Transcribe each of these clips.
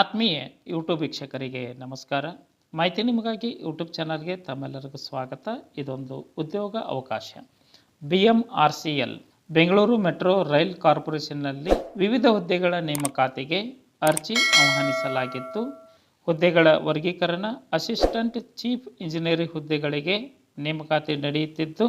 ಆತ್ಮೀಯ ಯೂಟ್ಯೂಬ್ ವೀಕ್ಷಕರಿಗೆ ನಮಸ್ಕಾರ. ಮಾಹಿತಿ ನಿಮಗಾಗಿ ಯೂಟ್ಯೂಬ್ ಚಾನಲ್ಗೆ ತಮ್ಮೆಲ್ಲರಿಗೂ ಸ್ವಾಗತ. ಇದೊಂದು ಉದ್ಯೋಗ ಅವಕಾಶ. B M R C L Bengaluru metro rail ಕಾರ್ಪೊರೇಷನ್ನಲ್ಲಿ ವಿವಿಧ ಹುದ್ದೆಗಳ ನೇಮಕಾತಿಗೆ ಅರ್ಜಿ ಆಹ್ವಾನಿಸಲಾಗಿತ್ತು. ಹುದ್ದೆಗಳ ವರ್ಗೀಕರಣ ಅಸಿಸ್ಟೆಂಟ್ ಚೀಫ್ ಇಂಜಿನಿಯರಿಂಗ್ ಹುದ್ದೆಗಳಿಗೆ ನೇಮಕಾತಿ ನಡೆಯುತ್ತಿದ್ದು,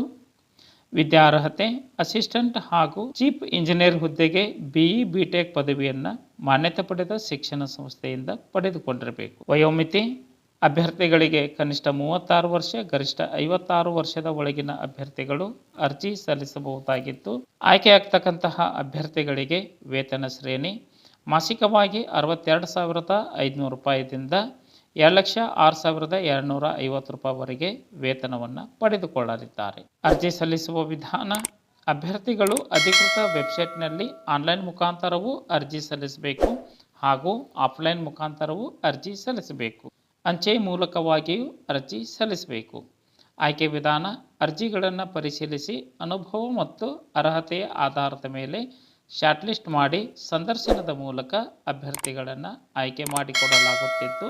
ವಿದ್ಯಾರ್ಹತೆ ಅಸಿಸ್ಟೆಂಟ್ ಹಾಗೂ ಚೀಫ್ ಇಂಜಿನಿಯರ್ ಹುದ್ದೆಗೆ ಬಿಇ ಬಿಟೆಕ್ ಪದವಿಯನ್ನು ಮಾನ್ಯತೆ ಪಡೆದ ಶಿಕ್ಷಣ ಸಂಸ್ಥೆಯಿಂದ ಪಡೆದುಕೊಂಡಿರಬೇಕು. ವಯೋಮಿತಿ ಅಭ್ಯರ್ಥಿಗಳಿಗೆ ಕನಿಷ್ಠ ಮೂವತ್ತಾರು ವರ್ಷ, ಗರಿಷ್ಠ ಐವತ್ತಾರು ವರ್ಷದ ಒಳಗಿನ ಅಭ್ಯರ್ಥಿಗಳು ಅರ್ಜಿ ಸಲ್ಲಿಸಬಹುದಾಗಿದ್ದು, ಆಯ್ಕೆಯಾಗ್ತಕ್ಕಂತಹ ಅಭ್ಯರ್ಥಿಗಳಿಗೆ ವೇತನ ಶ್ರೇಣಿ ಮಾಸಿಕವಾಗಿ ಅರವತ್ತೆರಡು ಸಾವಿರದ ಐದುನೂರು ರೂಪಾಯಿದಿಂದ ಎರಡು ಲಕ್ಷ ಆರು ಸಾವಿರದ ಎರಡುನೂರ ಐವತ್ತು ರೂಪಾಯಿವರೆಗೆ ವೇತನವನ್ನು ಪಡೆದುಕೊಳ್ಳಲಿದ್ದಾರೆ. ಅರ್ಜಿ ಸಲ್ಲಿಸುವ ವಿಧಾನ ಅಭ್ಯರ್ಥಿಗಳು ಅಧಿಕೃತ ವೆಬ್ಸೈಟ್ನಲ್ಲಿ ಆನ್ಲೈನ್ ಮುಖಾಂತರವೂ ಅರ್ಜಿ ಸಲ್ಲಿಸಬೇಕು ಹಾಗೂ ಆಫ್ಲೈನ್ ಮುಖಾಂತರವೂ ಅರ್ಜಿ ಸಲ್ಲಿಸಬೇಕು. ಅಂಚೆ ಮೂಲಕವಾಗಿಯೂ ಅರ್ಜಿ ಸಲ್ಲಿಸಬೇಕು. ಆಯ್ಕೆ ವಿಧಾನ, ಅರ್ಜಿಗಳನ್ನು ಪರಿಶೀಲಿಸಿ ಅನುಭವ ಮತ್ತು ಅರ್ಹತೆಯ ಆಧಾರದ ಮೇಲೆ ಶಾರ್ಟ್ಲಿಸ್ಟ್ ಮಾಡಿ ಸಂದರ್ಶನದ ಮೂಲಕ ಅಭ್ಯರ್ಥಿಗಳನ್ನು ಆಯ್ಕೆ ಮಾಡಿಕೊಡಲಾಗುತ್ತಿದ್ದು,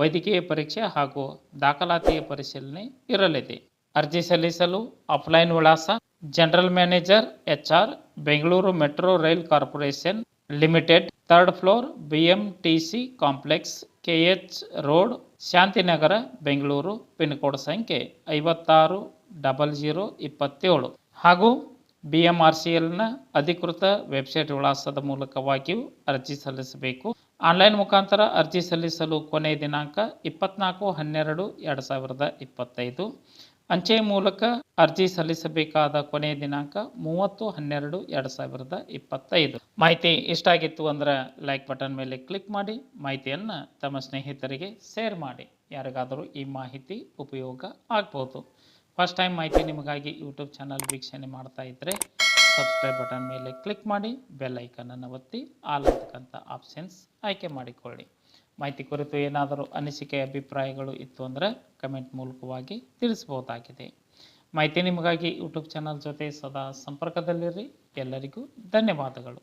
ವೈದ್ಯಕೀಯ ಪರೀಕ್ಷೆ ಹಾಗೂ ದಾಖಲಾತಿಯ ಪರಿಶೀಲನೆ ಇರಲಿದೆ. ಅರ್ಜಿ ಸಲ್ಲಿಸಲು ಆಫ್ಲೈನ್ ವಿಳಾಸ general manager H R Bengaluru metro rail corporation limited third floor B complex K H road Shantinagar Bengaluru pin code ಸಂಖ್ಯೆ ಐವತ್ತಾರು ಡಬಲ್ ಜೀರೋ ಇಪ್ಪತ್ತೇಳು. ಹಾಗೂ ಬಿ ಎಂ ಆರ್ ಸಿ ಎಲ್ನ ಅಧಿಕೃತ ವೆಬ್ಸೈಟ್ ವಿಳಾಸದ ಮೂಲಕವಾಗಿಯೂ ಅರ್ಜಿ ಸಲ್ಲಿಸಬೇಕು. ಆನ್ಲೈನ್ ಮುಖಾಂತರ ಅರ್ಜಿ ಸಲ್ಲಿಸಲು ಕೊನೆಯ ದಿನಾಂಕ ಇಪ್ಪತ್ನಾಲ್ಕು ಹನ್ನೆರಡು ಎರಡು ಸಾವಿರದ ಇಪ್ಪತ್ತೈದು. ಅಂಚೆ ಮೂಲಕ ಅರ್ಜಿ ಸಲ್ಲಿಸಬೇಕಾದ ಕೊನೆಯ ದಿನಾಂಕ ಮೂವತ್ತು ಹನ್ನೆರಡು ಎರಡು ಸಾವಿರದ ಇಪ್ಪತ್ತೈದು. ಮಾಹಿತಿ ಇಷ್ಟ ಆಗಿತ್ತು ಅಂದ್ರೆ ಲೈಕ್ ಬಟನ್ ಮೇಲೆ ಕ್ಲಿಕ್ ಮಾಡಿ, ಮಾಹಿತಿಯನ್ನು ತಮ್ಮ ಸ್ನೇಹಿತರಿಗೆ ಶೇರ್ ಮಾಡಿ. ಯಾರಿಗಾದರೂ ಈ ಮಾಹಿತಿ ಉಪಯೋಗ ಆಗ್ಬೋದು. ಫಸ್ಟ್ ಟೈಮ್ ಮಾಹಿತಿ ನಿಮಗಾಗಿ ಯೂಟ್ಯೂಬ್ ಚಾನಲ್ ವೀಕ್ಷಣೆ ಮಾಡ್ತಾ ಇದ್ದರೆ ಸಬ್ಸ್ಕ್ರೈಬ್ ಬಟನ್ ಮೇಲೆ ಕ್ಲಿಕ್ ಮಾಡಿ ಬೆಲ್ ಐಕನನ್ನು ಒತ್ತಿ ಆಲ್ ಅಂತಕ್ಕಂಥ ಆಪ್ಷನ್ಸ್ ಆಯ್ಕೆ ಮಾಡಿಕೊಳ್ಳಿ. ಮಾಹಿತಿ ಕುರಿತು ಏನಾದರೂ ಅನಿಸಿಕೆ, ಅಭಿಪ್ರಾಯಗಳು ಇತ್ತು ಅಂದರೆ ಕಮೆಂಟ್ ಮೂಲಕವಾಗಿ ತಿಳಿಸ್ಬೋದಾಗಿದೆ ಮಾಹಿತಿ ನಿಮಗಾಗಿ ಯೂಟ್ಯೂಬ್ ಚಾನಲ್ ಜೊತೆ ಸದಾ ಸಂಪರ್ಕದಲ್ಲಿರಿ. ಎಲ್ಲರಿಗೂ ಧನ್ಯವಾದಗಳು.